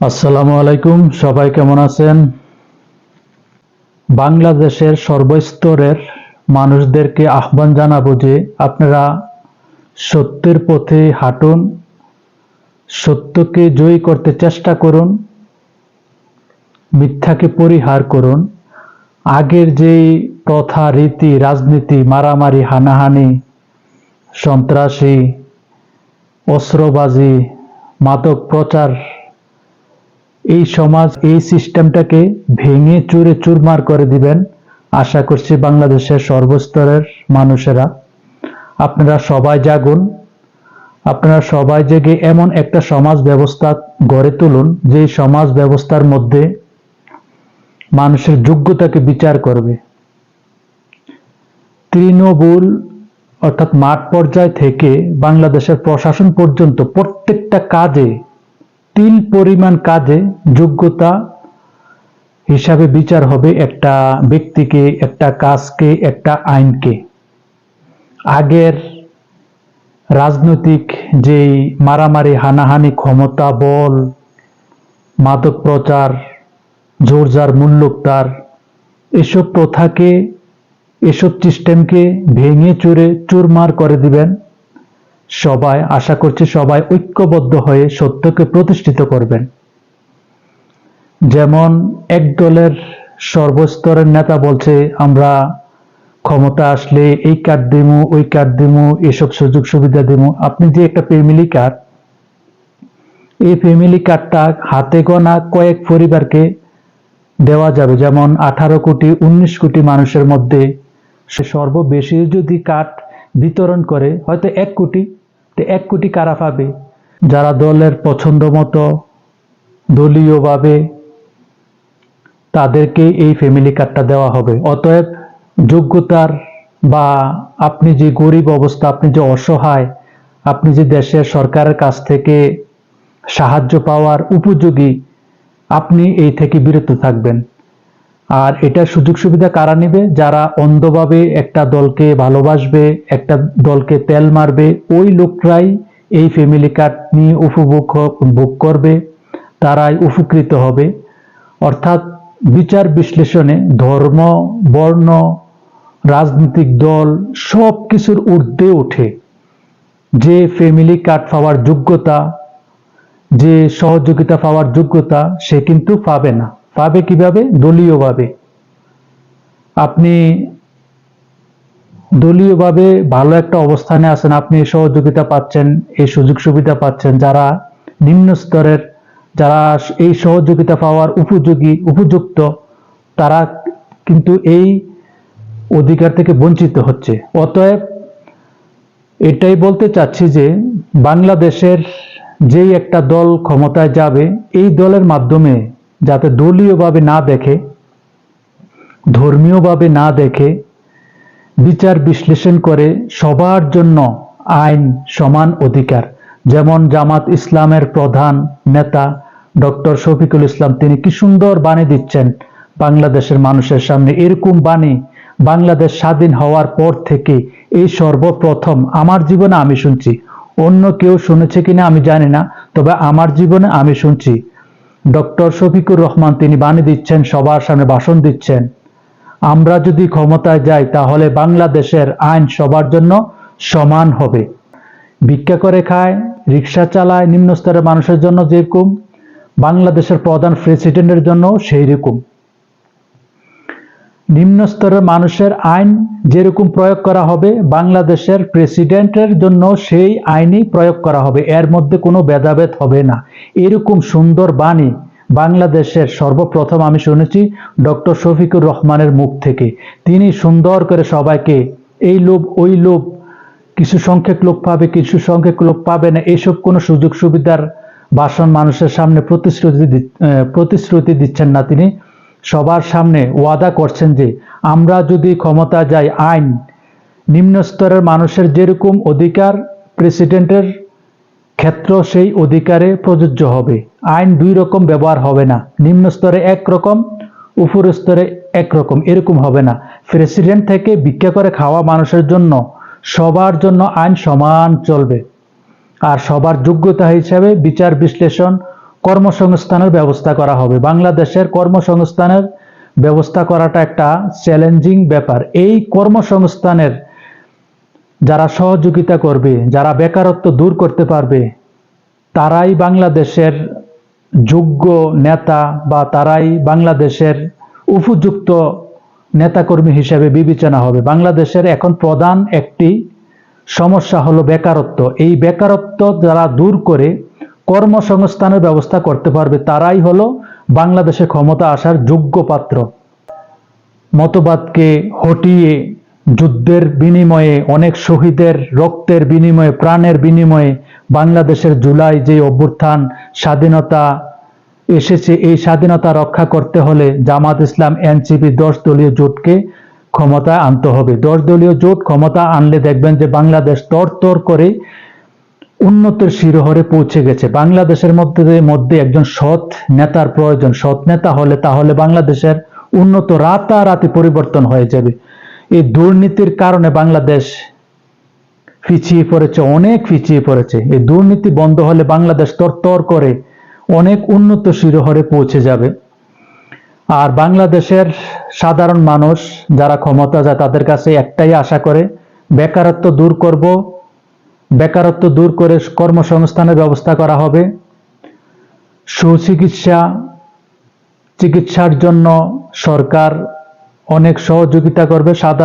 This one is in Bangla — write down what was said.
আসসালামু আলাইকুম, সবাই কেমন আছেন? বাংলাদেশের সর্বস্তরের মানুষদেরকে আহ্বান জানাব যে আপনারা সত্যের পথে হাঁটুন, সত্যকে জয়ী করতে চেষ্টা করুন, মিথ্যাকে পরিহার করুন। আগের যেই প্রথা, রীতি, রাজনীতি, মারামারি, হানাহানি, সন্ত্রাসী, অস্ত্রবাজি, মাদক প্রচার এই সমাজ এই সিস্টেমটাকে ভেঙে চুরে চুরমার করে দিবেন আশা করছি বাংলাদেশের সর্বস্তরের মানুষেরা। আপনারা সবাই জাগুন। আপনারা সবাই জেগে এমন একটা সমাজ ব্যবস্থা গড়ে তুলুন যে সমাজ ব্যবস্থার মধ্যে মানুষের যোগ্যতাকে বিচার করবে। তৃণমূল অর্থাৎ মাঠ পর্যায় থেকে বাংলাদেশের প্রশাসন পর্যন্ত প্রত্যেকটা কাজে তিল পরিমাণ কাজে যোগ্যতা হিসাবে বিচার হবে একটা ব্যক্তিকে, একটা কাজকে, একটা আইনকে। আগের রাজনৈতিক যেই মারামারি, হানাহানি, ক্ষমতা, বল, মাদক প্রচার, জোরজার, মূল্যোক্তার, এসব প্রথাকে, এসব সিস্টেমকে ভেঙে চুরে চুরমার করে দিবেন। সবাই আশা করছি সবাই ঐক্যবদ্ধ হয়ে সত্যকে প্রতিষ্ঠিত করবেন। যেমন এক দলের সর্বস্তরের নেতা বলছে, আমরা ক্ষমতা আসলে এই কার্ড দিমু, ওই কার্ড দিমু, এসব সুযোগ সুবিধা দিমু। আপনি যে একটা ফ্যামিলি কার্ড এই ফ্যামিলি কার্ডটা হাতে গোনা কয়েক পরিবারকে দেওয়া যাবে। যেমন আঠারো কোটি, উনিশ কোটি মানুষের মধ্যে সে সর্ববেশি যদি কার্ড বিতরণ করে, হয়তো এক কোটি, তো এক কোটি কারা পাবে? যারা দলের পছন্দ মতো, দলীয়ভাবে তাদেরকে এই ফ্যামিলি কার্ডটা দেওয়া হবে। অতএব যোগ্যতার বা আপনি যে গরিব অবস্থা, আপনি যে অসহায়, আপনি যে দেশের সরকারের কাছ থেকে সাহায্য পাওয়ার উপযোগী, আপনি এই থেকে বিরত থাকবেন। আর এটা সুযোগ সুবিধা কারা নেবে? যারা অন্ধভাবে একটা দলকে ভালোবাসবে, একটা দলকে তেল মারবে, ওই লোকরাই এই ফ্যামিলি কার্ড নিয়ে উপভোগ ভোগ করবে, তারাই উপকৃত হবে। অর্থাৎ বিচার বিশ্লেষণে ধর্ম, বর্ণ, রাজনৈতিক দল সব কিছুর ঊর্ধ্বে ওঠে। যে ফ্যামিলি কার্ড পাওয়ার যোগ্যতা, যে সহযোগিতা পাওয়ার যোগ্যতা সে কিন্তু পাবে না। পাবে কীভাবে? দলীয়ভাবে। আপনি দলীয়ভাবে ভালো একটা অবস্থানে আছেন, আপনি সহযোগিতা পাচ্ছেন, এই সুযোগ সুবিধা পাচ্ছেন, যারা নিম্ন স্তরের, যারা এই সহযোগিতা পাওয়ার উপযোগী, উপযুক্ত, তারা কিন্তু এই অধিকার থেকে বঞ্চিত হচ্ছে। অতএব এটাই বলতে চাচ্ছি যে, বাংলাদেশের যেই একটা দল ক্ষমতায় যাবে, এই দলের মাধ্যমে যাতে দলীয়ভাবে না দেখে, ধর্মীয়ভাবে না দেখে, বিচার বিশ্লেষণ করে সবার জন্য আইন সমান অধিকার। যেমন জামাত ইসলামের প্রধান নেতা ডক্টর শফিকুল ইসলাম, তিনি কি সুন্দর বাণী দিচ্ছেন বাংলাদেশের মানুষের সামনে। এরকম বাণী বাংলাদেশ স্বাধীন হওয়ার পর থেকে এই সর্বপ্রথম আমার জীবনে আমি শুনছি। অন্য কেউ শুনেছে কিনা আমি জানি না, তবে আমার জীবনে আমি শুনছি। ডক্টর শফিকুর রহমান তিনি বাণী দিচ্ছেন, সবার সামনে ভাষণ দিচ্ছেন। আমরা যদি ক্ষমতায় যাই, তাহলে বাংলাদেশের আইন সবার জন্য সমান হবে। ভিক্ষা করে খায়, রিক্সা চালায় নিম্ন স্তরের মানুষের জন্য যেরকম, বাংলাদেশের প্রধান প্রেসিডেন্টের জন্য সেই রকম নিম্ন স্তরের মানুষের আইন যেরকম প্রয়োগ করা হবে, বাংলাদেশের প্রেসিডেন্টের জন্য সেই আইনই প্রয়োগ করা হবে। এর মধ্যে কোনো ভেদাভেদ হবে না। এরকম সুন্দর বাণী বাংলাদেশের সর্বপ্রথম আমি শুনেছি ডক্টর শফিকুর রহমানের মুখ থেকে। তিনি সুন্দর করে সবাইকে এই লোভ, ওই লোভ, কিছু সংখ্যক লোক পাবে, কিছু সংখ্যক লোক পাবে না এইসব কোনো সুযোগ সুবিধার ভাষণ মানুষের সামনে প্রতিশ্রুতি প্রতিশ্রুতি দিচ্ছেন না তিনি। সবার সামনে ওয়াদা করছেন যে আমরা যদি ক্ষমতা যাই, আইন নিম্ন স্তরের মানুষের যেরকম অধিকার, প্রেসিডেন্টের ক্ষেত্র সেই অধিকারে প্রযোজ্য হবে। আইন দুই রকম ব্যবহার হবে না। নিম্ন স্তরে এক রকম, উপর স্তরে একরকম এরকম হবে না। প্রেসিডেন্ট থেকে ভিক্ষা করে খাওয়া মানুষের জন্য সবার জন্য আইন সমান চলবে। আর সবার যোগ্যতা হিসাবে বিচার বিশ্লেষণ কর্মসংস্থানের ব্যবস্থা করা হবে। বাংলাদেশের কর্মসংস্থানের ব্যবস্থা করাটা একটা চ্যালেঞ্জিং ব্যাপার। এই কর্মসংস্থানের যারা সহযোগিতা করবে, যারা বেকারত্ব দূর করতে পারবে, তারাই বাংলাদেশের যোগ্য নেতা বা তারাই বাংলাদেশের উপযুক্ত নেতাকর্মী হিসেবে বিবেচনা হবে। বাংলাদেশের এখন প্রধান একটি সমস্যা হলো বেকারত্ব। এই বেকারত্ব যারা দূর করে কর্মসংস্থানের ব্যবস্থা করতে পারবে, তারাই হলো বাংলাদেশে ক্ষমতা আসার যোগ্য পাত্র। মতবাদকে হটিয়ে যুদ্ধের বিনিময়ে, অনেক শহীদের রক্তের বিনিময়ে, প্রাণের বিনিময়ে বাংলাদেশের জুলাই যে অভ্যুত্থান, স্বাধীনতা এসেছে, এই স্বাধীনতা রক্ষা করতে হলে জামাত ইসলাম, এনসিপি, দশ দলীয় জোটকে ক্ষমতায় আনতে হবে। দশ দলীয় জোট ক্ষমতা আনলে দেখবেন যে বাংলাদেশ তর তর করে উন্নতির শিরোহরে পৌঁছে গেছে। বাংলাদেশের মধ্যে মধ্যে একজন সৎ নেতার প্রয়োজন, সৎ নেতা হলে তাহলে বাংলাদেশের উন্নত রাতারাতি পরিবর্তন হয়ে যাবে। এই দুর্নীতির কারণে বাংলাদেশ পিছিয়ে পড়েছে, অনেক পিছিয়ে পড়েছে। এই দুর্নীতি বন্ধ হলে বাংলাদেশ তর করে অনেক উন্নত শিরোহরে পৌঁছে যাবে। আর বাংলাদেশের সাধারণ মানুষ যারা ক্ষমতা যায়, তাদের কাছে একটাই আশা করে, বেকারত্ব দূর করব। বেকারত্ব দূর করে কর্মসংস্থানের ব্যবস্থা করা হবে। সুচিকিৎসা, চিকিৎসার জন্য সরকার অনেক সহযোগিতা করবে সাধারণ